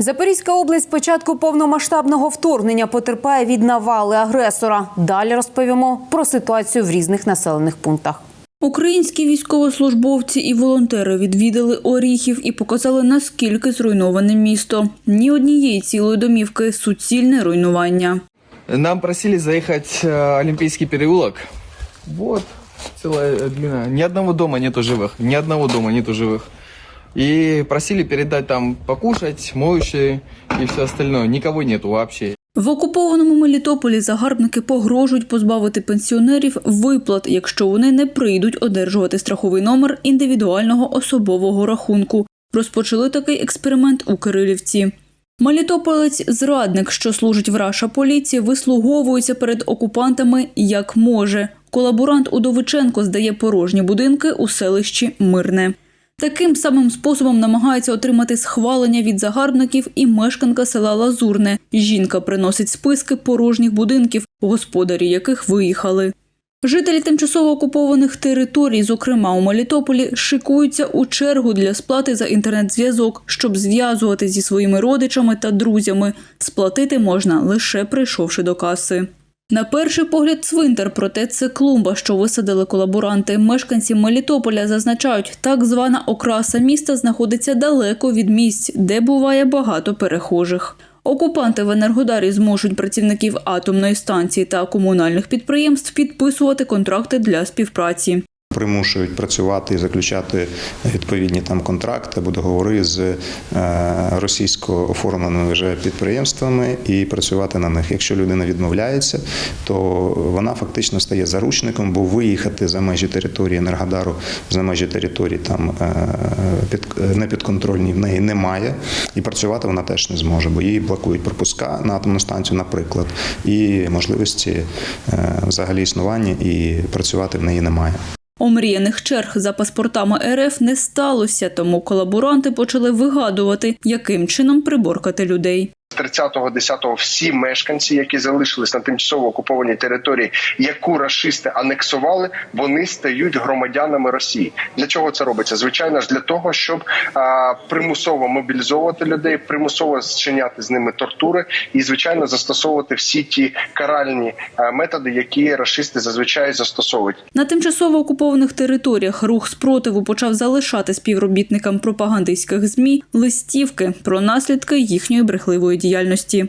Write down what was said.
Запорізька область з початку повномасштабного вторгнення потерпає від навали агресора. Далі розповімо про ситуацію в різних населених пунктах. Українські військовослужбовці і волонтери відвідали Оріхів і показали, наскільки зруйноване місто. Ні однієї цілої домівки суцільне руйнування. Нам просили заехать э, Олимпийский переулок. Вот, целая э, длина. Ни одного дома нету живых. Ни одного дома нету живых. И просили передать там покушать, моющие и все остальное. Никого нету вообще. В окупованому Мелітополі загарбники погрожують позбавити пенсіонерів виплат, якщо вони не прийдуть одержувати страховий номер індивідуального особового рахунку. Розпочали такий експеримент у Кирилівці. Мелітополець зрадник, що служить в Раша поліції, вислуговується перед окупантами як може. Колаборант Удовиченко здає порожні будинки у селищі Мирне. Таким самим способом намагається отримати схвалення від загарбників і мешканка села Лазурне. Жінка приносить списки порожніх будинків, господарі яких виїхали. Жителі тимчасово окупованих територій, зокрема у Мелітополі, шикуються у чергу для сплати за інтернет-зв'язок, щоб зв'язувати зі своїми родичами та друзями. Сплатити можна лише прийшовши до каси. На перший погляд цвинтар, проте це клумба, що висадили колаборанти. Мешканці Мелітополя зазначають, так звана окраса міста знаходиться далеко від місць, де буває багато перехожих. Окупанти в Енергодарі змушують працівників атомної станції та комунальних підприємств підписувати контракти для співпраці. Примушують працювати і заключати відповідні там контракти або договори з е, російсько оформленими вже підприємствами і працювати на них. Якщо людина відмовляється, то вона фактично стає заручником, бо виїхати за межі території Енергодару, за межі території там е, під непідконтрольні в неї немає, і працювати вона теж не зможе, бо їй блокують пропуска на атомну станцію, наприклад, і можливості е, взагалі існування і працювати в неї немає. Омріяних черг за паспортами РФ не сталося, тому колаборанти почали вигадувати, яким чином приборкати людей. 30.10 всі мешканці, які залишились на тимчасово окупованій території, яку рашисти анексували, вони стають громадянами Росії. Для чого це робиться? Звичайно ж для того, щоб а, примусово мобілізовувати людей, примусово зчиняти з ними тортури і, звичайно, застосовувати всі ті каральні а, методи, які рашисти зазвичай застосовують. На тимчасово окупованих територіях рух спротиву почав залишати співробітникам пропагандистських змі листівки про наслідки їхньої брехливої діяльності.